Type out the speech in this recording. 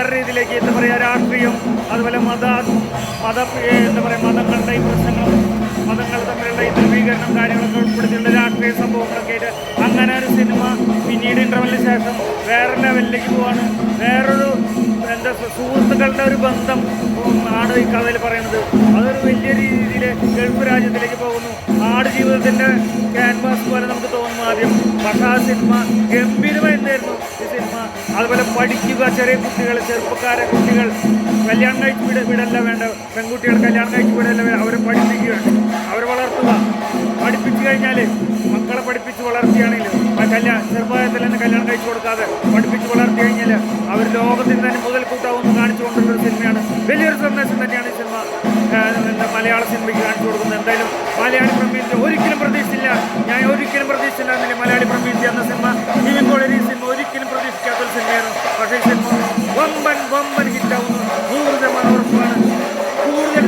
വേറെ രീതിയിലേക്ക് എന്താ പറയുക രാഷ്ട്രീയം അതുപോലെ മത മത എന്താ പറയുക മതങ്ങളുടെ ഈ പ്രശ്നങ്ങളും മതങ്ങൾ തമ്മിലുള്ള ഈ ധ്രുവീകരണം കാര്യങ്ങളൊക്കെ ഉൾപ്പെടുത്തിയുള്ള രാഷ്ട്രീയ സംഭവങ്ങളൊക്കെ ആയിട്ട് അങ്ങനെ ഒരു സിനിമ പിന്നീട് ഇന്റർവെല്ലിന് ശേഷം വേറെ ലെവലിലേക്ക് പോവാണ്. വേറൊരു സു- സുഹൃത്തുക്കളുടെ ഒരു ബന്ധം ആണ് ഈ കഥയിൽ പറയുന്നത്. അതൊരു വലിയ രീതിയിൽ ഗൾഫ് രാജ്യത്തിലേക്ക് പോകുന്നു. ആട് ജീവിതത്തിന്റെ ക്യാൻവാസ് പോലെ നമുക്ക് തോന്നുന്നു ആദ്യം. പക്ഷെ ആ സിനിമ ഗംഭീരമായിരുന്നു. ഈ സിനിമ അതുപോലെ പഠിക്കുക ചെറിയ കുട്ടികൾ ചെറുപ്പക്കാരെ കുട്ടികൾ. കല്യാണം കഴിച്ച് വിട വിടല്ല വേണ്ട. പെൺകുട്ടികൾ കല്യാണം കഴിച്ച് വിടല്ല വേണ്ട അവരെ പഠിപ്പിക്കുക അവരെ വളർത്തുക. പഠിപ്പിച്ചു കഴിഞ്ഞാൽ മക്കളെ പഠിപ്പിച്ച് വളർത്തുകയാണെങ്കിൽ ആ കല്യാണം ചെറുപ്പത്തിൽ തന്നെ കല്യാണം കഴിച്ചു കൊടുക്കാതെ കൂട്ടാവുമെന്ന് കാണിച്ചു കൊണ്ടുള്ള ഒരു സിനിമയാണ്. വലിയൊരു സന്ദേശം തന്നെയാണ് ഈ സിനിമ. എന്താ മലയാള സിനിമയ്ക്ക് കാണിച്ചു കൊടുക്കുന്നത്. എന്തായാലും മലയാളി പ്രമീതി ഒരിക്കലും പ്രതീക്ഷിച്ചില്ല. ഞാൻ ഒരിക്കലും പ്രതീക്ഷിച്ചില്ല മലയാളി പ്രമീതി എന്ന സിനിമ. ഇനിപ്പോൾ ഈ സിനിമ ഒരിക്കലും പ്രതീക്ഷിക്കാത്ത ഒരു സിനിമയായിരുന്നു. പക്ഷേ ഈ സിനിമ വമ്പൻ വമ്പൻ ഹിറ്റാവുന്നു. നൂറ് ശതമാനം ഉറപ്പാണ്. കൂടുതൽ